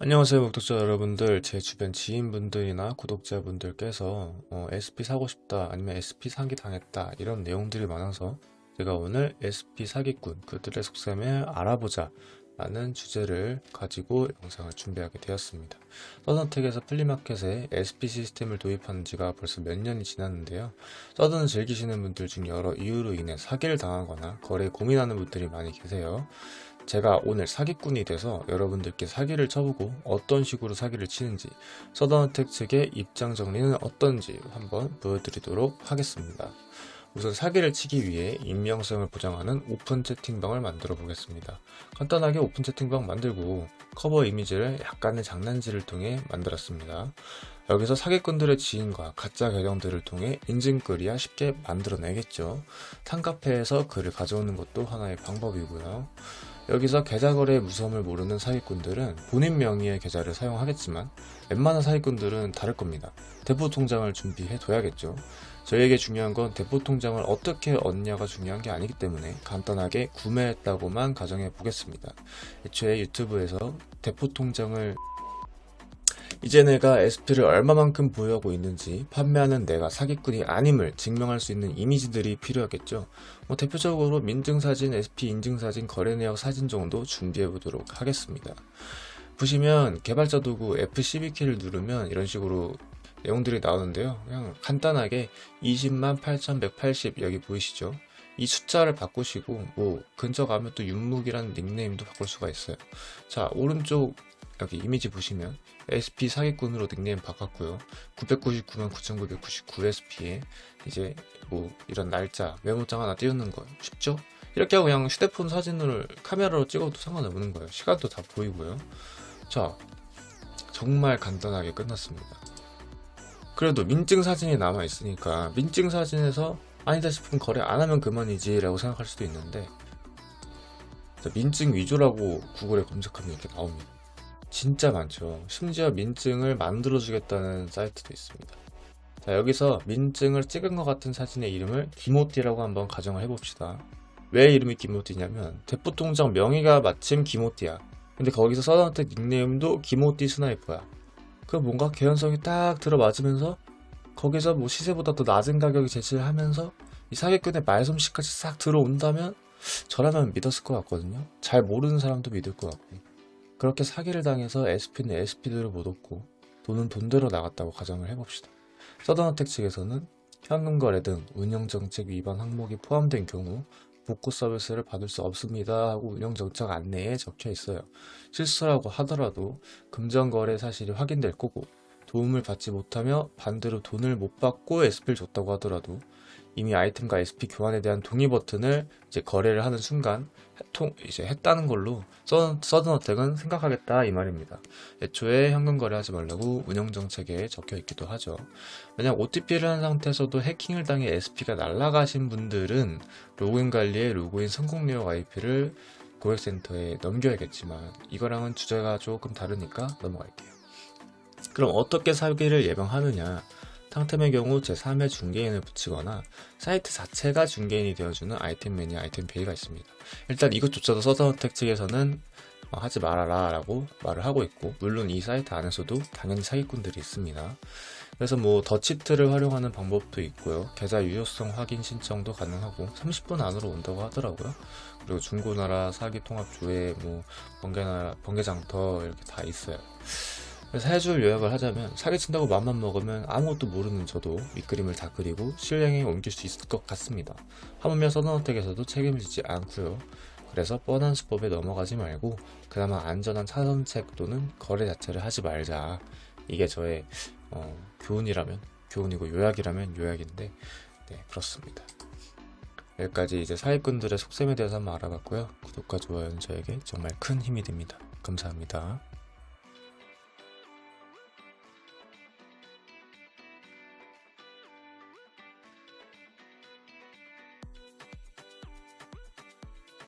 안녕하세요 구독자 여러분들. 제 주변 지인분들이나 구독자분들께서 어, SP 사고 싶다 아니면 SP 사기 당했다 이런 내용들이 많아서 제가 오늘 SP 사기꾼 그들의 속셈을 알아보자 라는 주제를 가지고 영상을 준비하게 되었습니다. 서든텍에서 플리마켓에 SP 시스템을 도입한 지가 벌써 몇 년이 지났는데요. 서든을 즐기시는 분들 중 여러 이유로 인해 사기를 당하거나 거래에 고민하는 분들이 많이 계세요 제가 오늘 사기꾼이 돼서 여러분들께 사기를 쳐보고 어떤 식으로 사기를 치는지 서든어택 측의 입장 정리는 어떤지 한번 보여드리도록 하겠습니다. 우선 사기를 치기 위해 익명성을 보장하는 오픈 채팅방을 만들어 보겠습니다. 간단하게 오픈 채팅방 만들고 커버 이미지를 약간의 장난질을 통해 만들었습니다. 여기서 사기꾼들의 지인과 가짜 계정들을 통해 인증글이야 쉽게 만들어내겠죠. 탕카페에서 글을 가져오는 것도 하나의 방법이고요. 여기서 계좌 거래의 무서움을 모르는 사기꾼들은 본인 명의의 계좌를 사용하겠지만 웬만한 사기꾼들은 다를 겁니다. 대포 통장을 준비해 둬야겠죠. 저희에게 중요한 건 대포 통장을 어떻게 얻냐가 중요한 게 아니기 때문에 간단하게 구매했다고만 가정해 보겠습니다. 애초에 유튜브에서 대포 통장을 이제 내가 SP를 얼마만큼 보유하고 있는지 판매하는 내가 사기꾼이 아님을 증명할 수 있는 이미지들이 필요하겠죠. 뭐 대표적으로 민증사진, SP 인증사진, 거래 내역 사진 정도 준비해 보도록 하겠습니다. 보시면 개발자 도구 F12키를 누르면 이런 식으로 내용들이 나오는데요. 그냥 간단하게 20만 8180 여기 보이시죠? 이 숫자를 바꾸시고 뭐 근처 가면 또 윤묵이라는 닉네임도 바꿀 수가 있어요. 자 오른쪽 여기 이미지 보시면 SP 사기꾼으로 닉네임 바꿨고요. 999만 9999 SP에 이제 뭐 이런 날짜 메모장 하나 띄우는 거 쉽죠? 이렇게 하고 그냥 휴대폰 사진을 카메라로 찍어도 상관없는 거예요. 시간도 다 보이고요. 자 정말 간단하게 끝났습니다. 그래도 민증 사진이 남아 있으니까 민증 사진에서 아니다 싶으면 거래 안 하면 그만이지 라고 생각할 수도 있는데 민증 위조라고 구글에 검색하면 이렇게 나옵니다. 진짜 많죠. 심지어 민증을 만들어주겠다는 사이트도 있습니다. 자, 여기서 민증을 찍은 것 같은 사진의 이름을 기모띠라고 한번 가정을 해봅시다. 왜 이름이 기모띠냐면 대포통장 명의가 마침 기모띠야. 근데 거기서 서든어택 닉네임도 기모띠 스나이퍼야. 그 뭔가 개연성이 딱 들어맞으면서 거기서 뭐 시세보다 더 낮은 가격에 제시를 하면서 이 사기꾼의 말솜씨까지 싹 들어온다면 저라면 믿었을 것 같거든요. 잘 모르는 사람도 믿을 것 같고. 그렇게 사기를 당해서 SP는 SP대로 못 얻고 돈은 돈대로 나갔다고 가정을 해봅시다. 서든어택 측에서는 현금 거래 등 운영정책 위반 항목이 포함된 경우 복구 서비스를 받을 수 없습니다 하고 운영정책 안내에 적혀 있어요. 실수라고 하더라도 금전거래 사실이 확인될 거고 도움을 받지 못하며 반대로 돈을 못 받고 SP를 줬다고 하더라도 이미 아이템과 SP 교환에 대한 동의 버튼을 이제 거래를 하는 순간 통 이제 했다는 걸로 서, 서든어택은 생각하겠다 이 말입니다. 애초에 현금 거래하지 말라고 운영 정책에 적혀 있기도 하죠. 만약 OTP를 한 상태에서도 해킹을 당해 SP가 날아가신 분들은 로그인 관리에 로그인 성공 내역 IP를 고객센터에 넘겨야겠지만 이거랑은 주제가 조금 다르니까 넘어갈게요. 그럼 어떻게 사기를 예방하느냐? 상템의 경우 제3의 중개인을 붙이거나 사이트 자체가 중개인이 되어주는 아이템 매니 아이템 페이가 있습니다. 일단 이것조차도 서든어택 측에서는 어, 하지 말아라 라고 말을 하고 있고 물론 이 사이트 안에서도 당연히 사기꾼들이 있습니다. 그래서 뭐 더치트를 활용하는 방법도 있고요. 계좌 유효성 확인 신청도 가능하고 30분 안으로 온다고 하더라고요. 그리고 중고나라 사기 통합주에 뭐 번개나 번개장터 이렇게 다 있어요. 그래서 해줄 요약을 하자면 사기친다고 맘만 먹으면 아무것도 모르는 저도 밑그림을 다 그리고 실행에 옮길 수 있을 것 같습니다. 하물며 서든어택에서도 책임을 지지 않고요. 그래서 뻔한 수법에 넘어가지 말고 그나마 안전한 차선책 또는 거래 자체를 하지 말자. 이게 저의 어, 교훈이라면 교훈이고 요약이라면 요약인데 네 그렇습니다. 여기까지 이제 사기꾼들의 속셈에 대해서 한번 알아봤고요. 구독과 좋아요는 저에게 정말 큰 힘이 됩니다. 감사합니다.